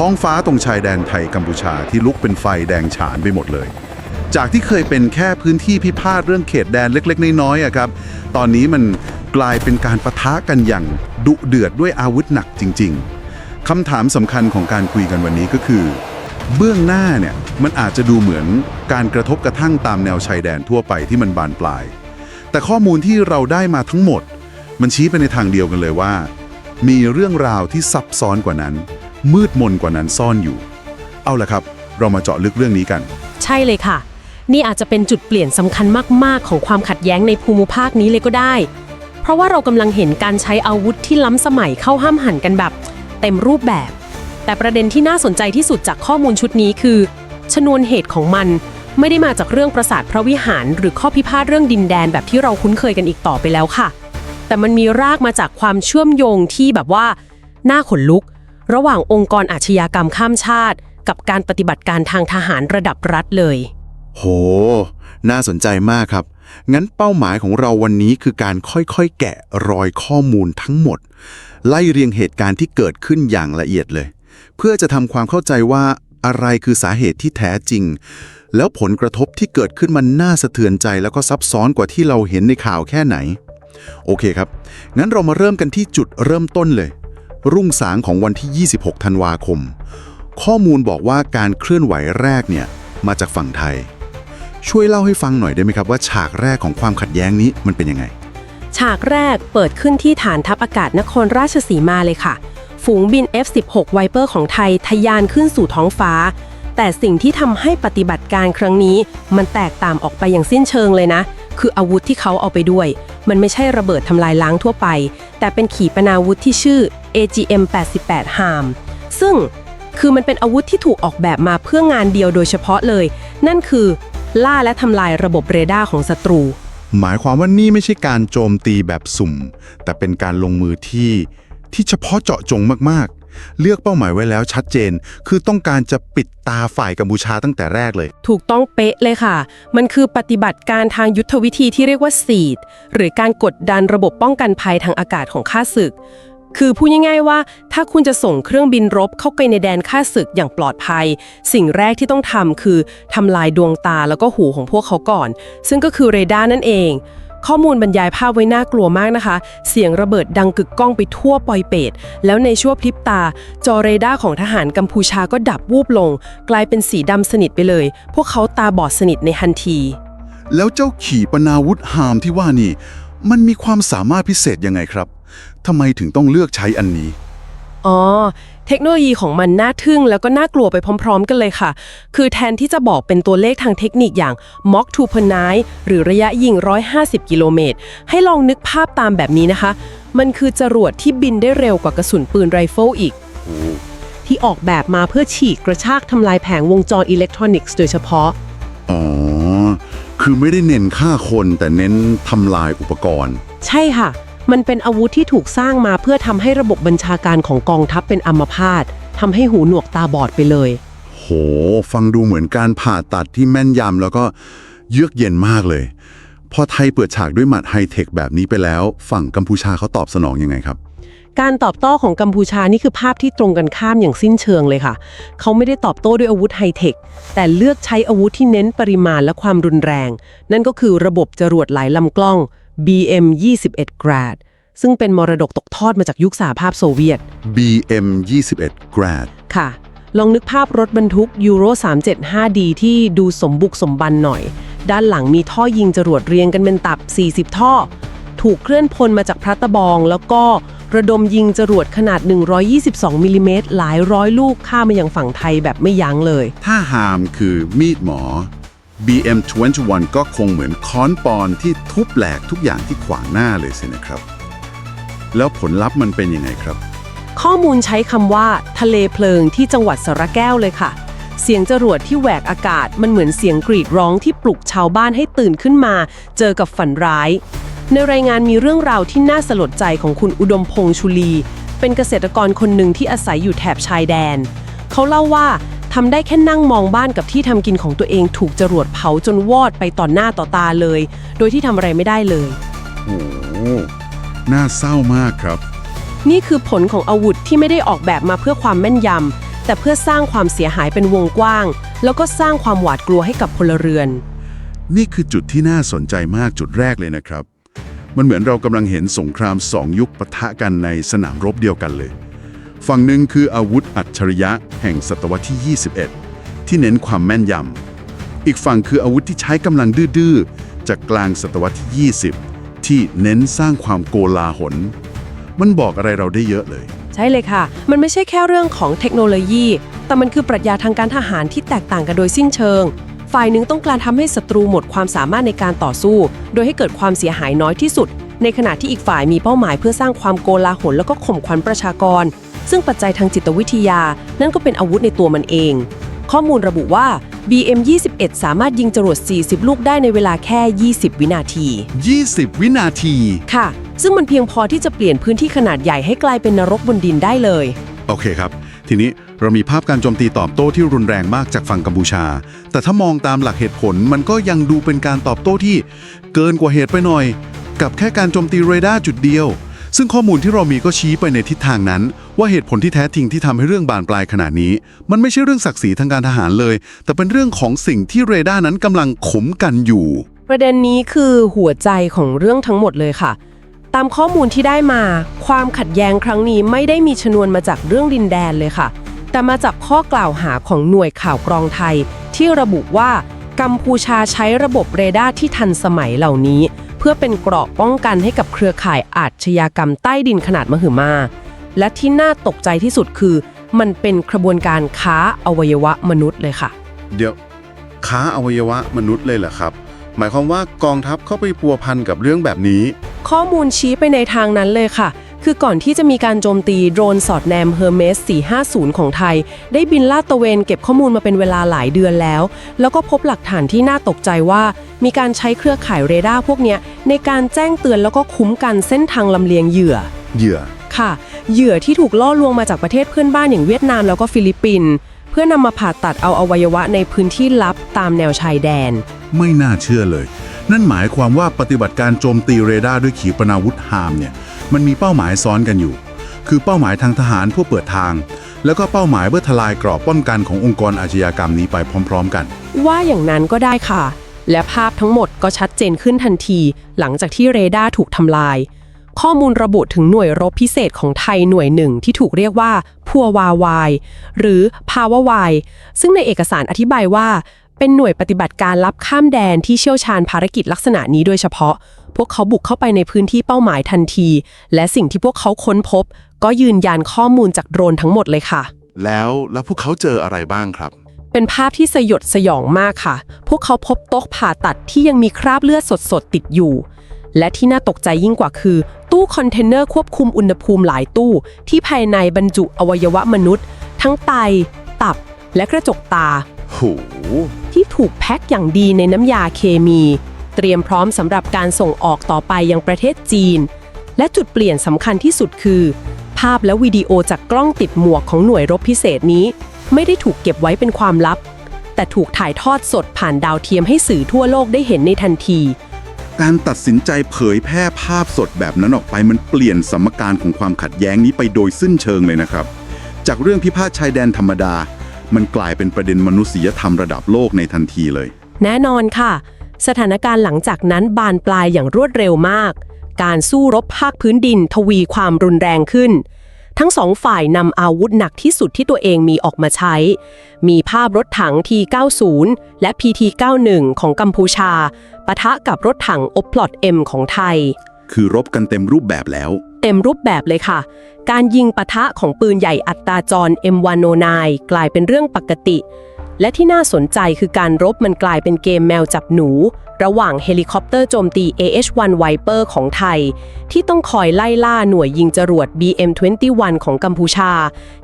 ท้องฟ้าตรงชายแดนไทยกัมพูชาที่ลุกเป็นไฟแดงฉานไปหมดเลย จากที่เคยเป็นแค่พื้นที่พิพาทเรื่องเขตแดนเล็กๆ น้อยๆครับ ตอนนี้มันกลายเป็นการประทะกันอย่างดุเดือดด้วยอาวุธหนักจริง ๆคำถามสำคัญของการคุยกันวันนี้ก็คือ เบื้องหน้าเนี่ยมันอาจจะดูเหมือนการกระทบกระทั่งตามแนวชายแดนทั่วไปที่มันบานปลาย แต่ข้อมูลที่เราได้มาทั้งหมด มันชี้ไปในทางเดียวกันเลยว่า มีเรื่องราวที่ซับซ้อนกว่านั้น มืดมนกว่านั้นซ่อนอยู่ เอาละครับ เรามาเจาะลึกเรื่องนี้กัน ใช่เลยค่ะ นี่อาจจะเป็นจุดเปลี่ยนสำคัญมาก ๆ ของความขัดแย้งในภูมิภาคนี้เลยก็ได้ เพราะว่าเรากำลังเห็นการใช้อาวุธที่ล้ำสมัยเข้าห้ามหันกันแบบ เต็มรูปแบบ แต่ประเด็นที่น่าสนใจที่สุดจากข้อมูลชุดนี้คือ ชนวนเหตุของมันไม่ได้มาจากเรื่องปราสาทพระวิหาร หรือข้อพิพาทเรื่องดินแดนแบบที่เราคุ้นเคยกันอีกต่อไปแล้วค่ะ แต่มันมีรากมาจากความเชื่อมโยงที่แบบว่า น่าขนลุก ระหว่างองค์กรอาชญากรรมข้ามชาติ กับการปฏิบัติการทางทหารระดับรัฐเลย โห น่าสนใจมากครับ งั้นเป้าหมายของเราวันนี้คือการค่อยๆ แกะรอยข้อมูลทั้งหมด ไล่เรียงเหตุการณ์ที่เกิดขึ้นอย่างละเอียดเลย เพื่อจะทำความเข้าใจว่าอะไรคือสาเหตุที่แท้จริง แล้วผลกระทบที่เกิดขึ้นมันน่าสะเทือนใจ แล้วก็ซับซ้อนกว่าที่เราเห็นในข่าวแค่ไหน โอเคครับ งั้นเรามาเริ่มกันที่จุดเริ่มต้นเลย รุ่งสางของวันที่ 26 ธันวาคม ข้อมูลบอกว่าการเคลื่อนไหวแรกเนี่ยมาจากฝั่งไทย ช่วยเล่าให้ฟังหน่อยได้ไหมครับว่าฉากแรกของความขัดแย้งนี้มันเป็นยังไง ฉากแรกเปิดขึ้นที่ฐานทัพอากาศนครราชสีมาเลยค่ะ ฝูงบิน F-16 Viper ของไทยทะยานขึ้นสู่ท้องฟ้า แต่สิ่งที่ทำให้ปฏิบัติการครั้งนี้ มันแตกต่างออกไปอย่างสิ้นเชิงเลยนะ คืออาวุธที่เขาเอาไปด้วย มันไม่ใช่ระเบิดทำลายล้างทั่วไป แต่เป็นขีปนาวุธที่ชื่อ AGM-88 HARM ซึ่งคือมันเป็นอาวุธที่ถูกออกแบบมาเพื่องานเดียวโดยเฉพาะเลย นั่นคือล่าและทำลายระบบเรดาร์ของศัตรู หมายความว่านี่ไม่ใช่การโจมตีแบบสุ่ม แต่เป็นการลงมือที่ที่เฉพาะเจาะจงมากๆ เลือกเป้าหมายไว้แล้วชัดเจน คือต้องการจะปิดตาฝ่ายกัมพูชาตั้งแต่แรกเลย ถูกต้องเป๊ะเลยค่ะ มันคือปฏิบัติการทางยุทธวิธีที่เรียกว่าซีดหรือการกดดันระบบป้องกันภัยทางอากาศของข้าศึก คือพูดง่ายๆว่า ถ้าคุณจะส่งเครื่องบินรบเข้าไปในแดนข้าศึกอย่างปลอดภัย สิ่งแรกที่ต้องทำคือทำลายดวงตาแล้วก็หูของพวกเขาก่อน ซึ่งก็คือเรดาร์นั่นเอง ข้อมูลบรรยายภาพไว้น่ากลัวมากนะคะ เสียงระเบิดดังกึกก้องไปทั่วปอยเปตแล้วในชั่วพริบตา จอเรดาร์ของทหารกัมพูชาก็ดับวูบลง กลายเป็นสีดำสนิทไปเลย พวกเขาตาบอดสนิทในทันที แล้วเจ้าขี่ปนาวุธฮามที่ว่านี่มันมีความสามารถพิเศษยังไงครับทำไมถึงต้องเลือกใช้อันนี้ อ๋อ เทคโนโลยีของมันน่าทึ่งแล้วก็น่ากลัวไปพร้อม ๆ กันเลยค่ะ คือแทนที่จะบอกเป็นตัวเลขทางเทคนิคอย่าง Mach 2 per night หรือระยะยิง 150 กิโลเมตร ให้ลองนึกภาพตามแบบนี้นะคะ มันคือจรวดที่บินได้เร็วกว่ากระสุนปืนไรเฟิลอีก ที่ออกแบบมาเพื่อฉีกกระชากทำลายแผงวงจรอิเล็กทรอนิกส์โดยเฉพาะ อ๋อ คือไม่ได้เน้นฆ่าคนแต่เน้นทำลายอุปกรณ์ ใช่ค่ะ มันเป็นอาวุธที่ถูกสร้างมาเพื่อทำให้ระบบบัญชาการของกองทัพเป็นอัมพาตทำให้หูหนวกตาบอดไปเลย โห ฟังดูเหมือนการผ่าตัดที่แม่นยำแล้วก็เยือกเย็นมากเลย พอไทยเปิดฉากด้วยหมัดไฮเทคแบบนี้ไปแล้ว ฝั่งกัมพูชาเขาตอบสนองยังไงครับ การตอบโต้ของกัมพูชานี่คือภาพที่ตรงกันข้ามอย่างสิ้นเชิงเลยค่ะ เขาไม่ได้ตอบโต้ด้วยอาวุธไฮเทค แต่เลือกใช้อาวุธที่เน้นปริมาณและความรุนแรง นั่นก็คือระบบจรวดหลายลำกล้อง BM 21 Grad ซึ่งเป็นมรดกตกทอดมาจากยุคสหภาพโซเวียต BM 21 Grad ค่ะ ลองนึกภาพรถบรรทุกยูโร 375D ที่ดูสมบุกสมบันหน่อย ด้านหลังมีท่อยิงจรวดเรียงกันเป็นตับ 40 ท่อ ถูกเคลื่อนพลมาจากพระตะบองแล้วก็ ระดมยิงจรวดขนาด 122มิลลิเมตรหลายร้อยลูกข้ามมายังฝั่งไทยแบบไม่ยั้งเลย ถ้าฮามคือมีดหมอ BM 21 ก็คงเหมือนค้อนปอนที่ทุบแหลกทุกอย่างที่ขวางหน้าเลยสินะครับ แล้วผลลัพธ์มันเป็นยังไงครับ ข้อมูลใช้คำว่า ทะเลเพลิงที่จังหวัดสระแก้วเลยค่ะ เสียงจรวดที่แหวกอากาศมันเหมือนเสียงกรีดร้องที่ปลุกชาวบ้านให้ตื่นขึ้นมา เจอกับฝันร้าย ในรายงานมีเรื่องราวที่น่าสลดใจของคุณอุดมพงษ์ชุลี เป็นเกษตรกรคนหนึ่งที่อาศัยอยู่แถบชายแดน เขาเล่าว่าทำได้แค่นั่งมองบ้านกับที่ทำกินของตัวเองถูกจรวดเผาจนวอดไปต่อหน้าต่อตาเลย โดยที่ทำอะไรไม่ได้เลย โอ้โหน่าเศร้ามากครับ นี่คือผลของอาวุธที่ไม่ได้ออกแบบมาเพื่อความแม่นยำแต่เพื่อสร้างความเสียหายเป็นวงกว้าง แล้วก็สร้างความหวาดกลัวให้กับพลเรือน นี่คือจุดที่น่าสนใจมากจุดแรกเลยนะครับ มันเหมือนเรากำลังเห็นสงครามสองยุคปะทะกันในสนามรบเดียวกันเลย ฝั่งหนึ่งคืออาวุธอัจฉริยะแห่งศตวรรษที่ 21 ที่เน้นความแม่นยำ อีกฝั่งคืออาวุธที่ใช้กำลังดื้อๆ จากกลางศตวรรษที่ 20 ที่เน้นสร้างความโกลาหล มันบอกอะไรเราได้เยอะเลย ใช่เลยค่ะ มันไม่ใช่แค่เรื่องของเทคโนโลยี แต่มันคือปรัชญาทางการทหารที่แตกต่างกันโดยสิ้นเชิง ฝ่ายหนึ่งต้องการทำให้ศัตรูหมดความสามารถในการต่อสู้ โดยให้เกิดความเสียหายน้อยที่สุด ในขณะที่อีกฝ่ายมีเป้าหมายเพื่อสร้างความโกลาหลแล้วก็ข่มขวัญประชากร ซึ่งปัจจัยทางจิตวิทยา นั่นก็เป็นอาวุธในตัวมันเอง ข้อมูลระบุว่า BM21 สามารถยิงจรวด 40 ลูกได้ในเวลาแค่ 20 วินาที 20 วินาที ค่ะ ซึ่งมันเพียงพอที่จะเปลี่ยนพื้นที่ขนาดใหญ่ให้กลายเป็นนรกบนดินได้เลย โอเคครับ ทีนี้ เรามีภาพการโจมตีตอบโต้ที่รุนแรงมากจากฝั่งกัมพูชา แต่ถ้ามองตามหลักเหตุผลมันก็ยังดูเป็นการตอบโต้ที่เกินกว่าเหตุไปหน่อย กับแค่การโจมตีเรดาร์จุดเดียว ซึ่งข้อมูลที่เรามีก็ชี้ไปในทิศทางนั้น ว่าเหตุผลที่แท้จริงที่ทำให้เรื่องบานปลายขนาดนี้ มันไม่ใช่เรื่องศักดิ์ศรีทางการทหารเลย แต่เป็นเรื่องของสิ่งที่เรดาร์นั้นกำลังขมกันอยู่ ประเด็นนี้คือหัวใจของเรื่องทั้งหมดเลยค่ะตามข้อมูลที่ได้มา ความขัดแย้งครั้งนี้ไม่ได้มีชนวนมาจากเรื่องดินแดนเลยค่ะ แต่มาจากข้อกล่าวหาของหน่วยข่าวกรองไทย ที่ระบุว่ากัมพูชาใช้ระบบเรดาร์ที่ทันสมัยเหล่านี้ เพื่อเป็นเกราะป้องกันให้กับเครือข่ายอาชญากรรมใต้ดินขนาดมหึมา และที่น่าตกใจที่สุดคือ มันเป็นกระบวนการค้าอวัยวะมนุษย์เลยค่ะ เดี๋ยว ค้าอวัยวะมนุษย์เลยเหรอครับ หมายความว่ากองทัพเข้าไปพัวพันกับเรื่องแบบนี้ ข้อมูลชี้ไปในทางนั้นเลยค่ะ คือก่อนที่จะมีการโจมตีโดรนสอดแนม Hermes 450 ของไทย ได้บินลาดตระเวนเก็บข้อมูลมาเป็นเวลาหลายเดือนแล้ว แล้วก็พบหลักฐานที่น่าตกใจว่า มีการใช้เครือข่ายเรดาร์พวกเนี้ยในการแจ้งเตือนแล้วก็คุ้มกันเส้นทางลำเลียงเหยื่อ เหยื่อ ค่ะ เหยื่อที่ถูกล่อลวงมาจากประเทศเพื่อนบ้านอย่างเวียดนามแล้วก็ฟิลิปปินส์เพื่อนำมาผ่าตัดเอาอวัยวะในพื้นที่ลับตามแนวชายแดน ไม่น่าเชื่อเลย นั่นหมายความว่าปฏิบัติการโจมตีเรดาร์ด้วยขีปนาวุธฮามเนี่ย มันมีเป้าหมายซ้อนกันอยู่ คือเป้าหมายทางทหารเพื่อเปิดทาง แล้วก็เป้าหมายเพื่อทลายกรอบป้องกันขององค์กรอาชญากรรมนี้ไปพร้อม ๆ กัน ว่าอย่างนั้นก็ได้ค่ะ และภาพทั้งหมดก็ชัดเจนขึ้นทันที หลังจากที่เรดาร์ถูกทำลาย ข้อมูลระบุถึงหน่วยรบพิเศษของไทยหน่วยหนึ่งที่ถูกเรียกว่าพัววาวายหรือภาวาวายซึ่งในเอกสารอธิบายว่าเป็นหน่วยปฏิบัติการลับข้ามแดนที่เชี่ยวชาญภารกิจลักษณะนี้โดยเฉพาะ พวกเขาบุกเข้าไปในพื้นที่เป้าหมายทันที และสิ่งที่พวกเขาค้นพบ ก็ยืนยันข้อมูลจากโดรนทั้งหมดเลยค่ะ แล้วแล้วพวกเขาเจออะไรบ้างครับ เป็นภาพที่สยดสยองมากค่ะ พวกเขาพบโต๊ะผ่าตัดที่ยังมีคราบเลือดสดๆติดอยู่ และที่น่าตกใจยิ่งกว่าคือ ตู้คอนเทนเนอร์ควบคุมอุณหภูมิหลายตู้ ที่ภายในบรรจุอวัยวะมนุษย์ ทั้งไต ตับ และกระจกตา โห ที่ถูกแพ็คอย่างดีในน้ำยาเคมี เตรียมพร้อมสำหรับการส่งออกต่อไปยังประเทศจีน และจุดเปลี่ยนสำคัญที่สุดคือ ภาพและวิดีโอจากกล้องติดหมวกของหน่วยรบพิเศษนี้ ไม่ได้ถูกเก็บไว้เป็นความลับ แต่ถูกถ่ายทอดสดผ่านดาวเทียมให้สื่อทั่วโลกได้เห็นในทันที การตัดสินใจเผยแพร่ภาพสดแบบนั้นออกไปมันเปลี่ยนสมการของความขัดแย้งนี้ไปโดยสิ้นเชิงเลยนะครับ จากเรื่องพิพาทชายแดนธรรมดา มันกลายเป็นประเด็นมนุษยธรรมระดับโลกในทันทีเลย แน่นอนค่ะ สถานการณ์หลังจากนั้นบานปลายอย่างรวดเร็วมาก การสู้รบภาคพื้นดินทวีความรุนแรงขึ้น ทั้งสองฝ่ายนำอาวุธหนักที่สุดที่ตัวเองมีออกมาใช้ มีภาพรถถัง T90 และ PT91 ของกัมพูชาปะทะกับรถถัง o p l o t M ของไทย คือรบกันเต็มรูปแบบแล้ว เต็มรูปแบบเลยค่ะ การยิงปะทะของปืนใหญ่อัตราจร M109 กลายเป็นเรื่องปกติ และที่น่าสนใจคือการรบมันกลายเป็นเกมแมวจับหนู ระหว่างเฮลิคอปเตอร์โจมตี AH-1 Viper ของไทย ที่ต้องคอยไล่ล่าหน่วยยิงจรวด BM21 ของกัมพูชา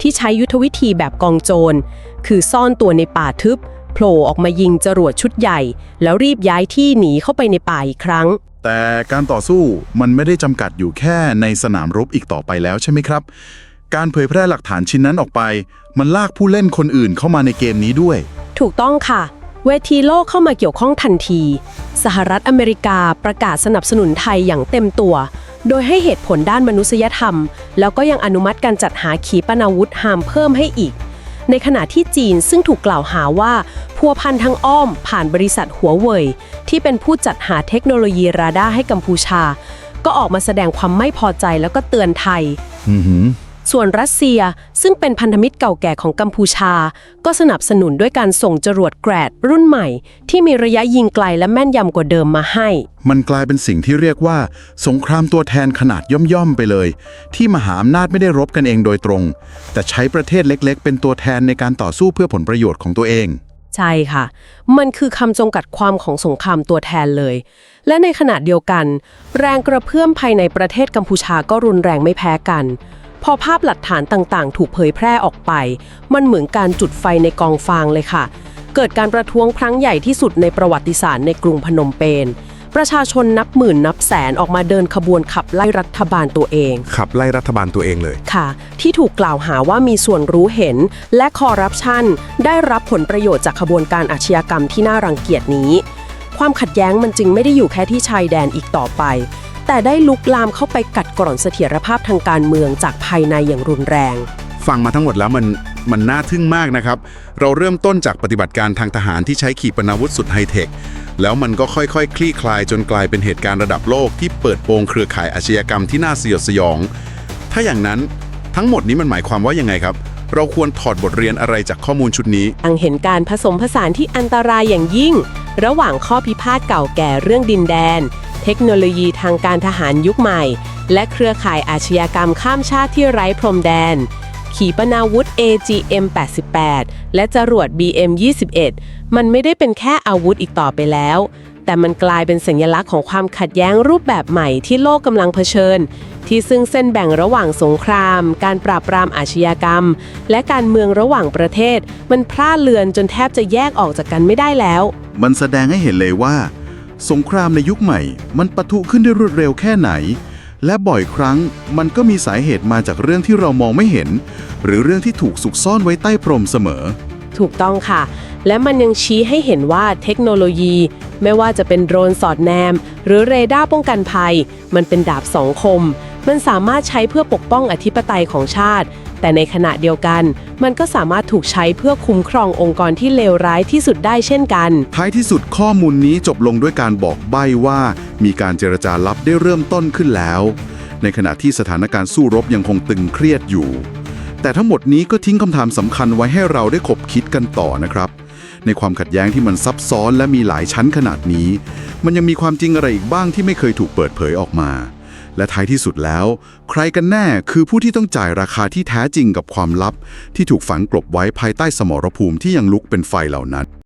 ที่ใช้ยุทธวิธีแบบกองโจร คือซ่อนตัวในป่าทึบโผล่ออกมายิงจรวดชุดใหญ่ แล้วรีบย้ายที่หนีเข้าไปในป่าอีกครั้ง แต่การต่อสู้มันไม่ได้จำกัดอยู่แค่ในสนามรบอีกต่อไปแล้วใช่ไหมครับ การเผยแพร่หลักฐานชิ้นนั้นออกไป มันลากผู้เล่นคนอื่นเข้ามาในเกมนี้ด้วย ถูกต้องค่ะ เวทีโลกเข้ามาเกี่ยวข้องทันที สหรัฐอเมริกาประกาศสนับสนุนไทยอย่างเต็มตัว โดยให้เหตุผลด้านมนุษยธรรม แล้วก็ยังอนุมัติการจัดหาขีปนาวุธหามเพิ่มให้อีก ในขณะที่จีนซึ่งถูกกล่าวหาว่าพัวพันทางอ้อมผ่านบริษัทหัวเว่ยที่เป็นผู้จัดหาเทคโนโลยีราดาร์ให้กัมพูชา ก็ออกมาแสดงความไม่พอใจแล้วก็เตือนไทย อือหือ ส่วนรัสเซียซึ่งเป็นพันธมิตรเก่าแก่ของกัมพูชา ก็สนับสนุนด้วยการส่งจรวดแกรดรุ่นใหม่ ที่มีระยะยิงไกลและแม่นยำกว่าเดิมมาให้ มันกลายเป็นสิ่งที่เรียกว่า สงครามตัวแทนขนาดย่อมๆไปเลย ที่มหาอำนาจไม่ได้รบกันเองโดยตรง แต่ใช้ประเทศเล็กๆ เป็นตัวแทนในการต่อสู้เพื่อผลประโยชน์ของตัวเองใช่ค่ะ มันคือคำจำกัดความของสงครามตัวแทนเลย และในขณะเดียวกัน แรงกระเพื่อมภายในประเทศกัมพูชาก็รุนแรงไม่แพ้กัน พอภาพหลักฐานต่างๆ ถูกเผยแพร่ออกไป มันเหมือนการจุดไฟในกองฟางเลยค่ะ เกิดการประท้วงครั้งใหญ่ที่สุดในประวัติศาสตร์ในกรุงพนมเปญประชาชนนับหมื่นนับแสนออกมาเดินขบวนขับไล่รัฐบาลตัวเอง ขับไล่รัฐบาลตัวเองเลย ค่ะ ที่ถูกกล่าวหาว่ามีส่วนรู้เห็น และคอร์รัปชันได้รับผลประโยชน์จากขบวนการอาชญากรรมที่น่ารังเกียจนี้ ความขัดแย้งมันจึงไม่ได้อยู่แค่ที่ชายแดนอีกต่อไป แต่ได้ลุกลามเข้าไปกัดกร่อนเสถียรภาพทางการเมืองจากภายในอย่างรุนแรง ฟังมาทั้งหมดแล้วมันมันน่าทึ่งมากนะครับ เราเริ่มต้นจากปฏิบัติการทางทหารที่ใช้ขีปนาวุธสุดไฮเทค แล้วมันก็ค่อยๆคลี่คลายจนกลายเป็นเหตุการณ์ระดับโลกที่เปิดโปงเครือข่ายอาชญากรรมที่น่าสยดสยอง ถ้าอย่างนั้นทั้งหมดนี้มันหมายความว่ายังไงครับ เราควรถอดบทเรียนอะไรจากข้อมูลชุดนี้ยังเห็นการผสมผสานที่อันตรายอย่างยิ่ง ระหว่างข้อพิพาทเก่าแก่เรื่องดินแดน เทคโนโลยีทางการทหารยุคใหม่ และเครือข่ายอาชญากรรมข้ามชาติที่ไร้พรมแดน ขีปนาวุธ AGM-88 และจรวด BM-21 มันไม่ได้เป็นแค่อาวุธอีกต่อไปแล้ว แต่มันกลายเป็นสัญลักษณ์ของความขัดแย้งรูปแบบใหม่ที่โลกกำลังเผชิญ ที่ซึ่งเส้นแบ่งระหว่างสงคราม การปราบปรามอาชญากรรม และการเมืองระหว่างประเทศ มันพร่าเลือนจนแทบจะแยกออกจากกันไม่ได้แล้ว มันแสดงให้เห็นเลยว่า สงครามในยุคใหม่ มันปะทุขึ้นได้รวดเร็วแค่ไหน และบ่อยครั้งมันก็มีสาเหตุมาจากเรื่องที่เรามองไม่เห็น หรือเรื่องที่ถูกสุกซ่อนไว้ใต้พรมเสมอ ถูกต้องค่ะ และมันยังชี้ให้เห็นว่าเทคโนโลยี ไม่ว่าจะเป็นโดรนสอดแนม หรือเรดาร์ป้องกันภัย มันเป็นดาบสองคม มันสามารถใช้เพื่อปกป้องอธิปไตยของชาติ แต่ในขณะเดียวกัน มันก็สามารถถูกใช้เพื่อคุ้มครององค์กรที่เลวร้ายที่สุดได้เช่นกัน ท้ายที่สุดข้อมูลนี้จบลงด้วยการบอกใบ้ว่า มีการเจรจาลับได้เริ่มต้นขึ้นแล้ว ในขณะที่สถานการณ์สู้รบยังคงตึงเครียดอยู่ แต่ทั้งหมดนี้ก็ทิ้งคำถามสำคัญไว้ให้เราได้ขบคิดกันต่อนะครับ ในความขัดแย้งที่มันซับซ้อนและมีหลายชั้นขนาดนี้ มันยังมีความจริงอะไรอีกบ้างที่ไม่เคยถูกเปิดเผยออกมา และท้ายที่สุดแล้ว ใครกันแน่คือผู้ที่ต้องจ่ายราคาที่แท้จริงกับความลับ ที่ถูกฝังกลบไว้ภายใต้สมรภูมิที่ยังลุกเป็นไฟเหล่านั้น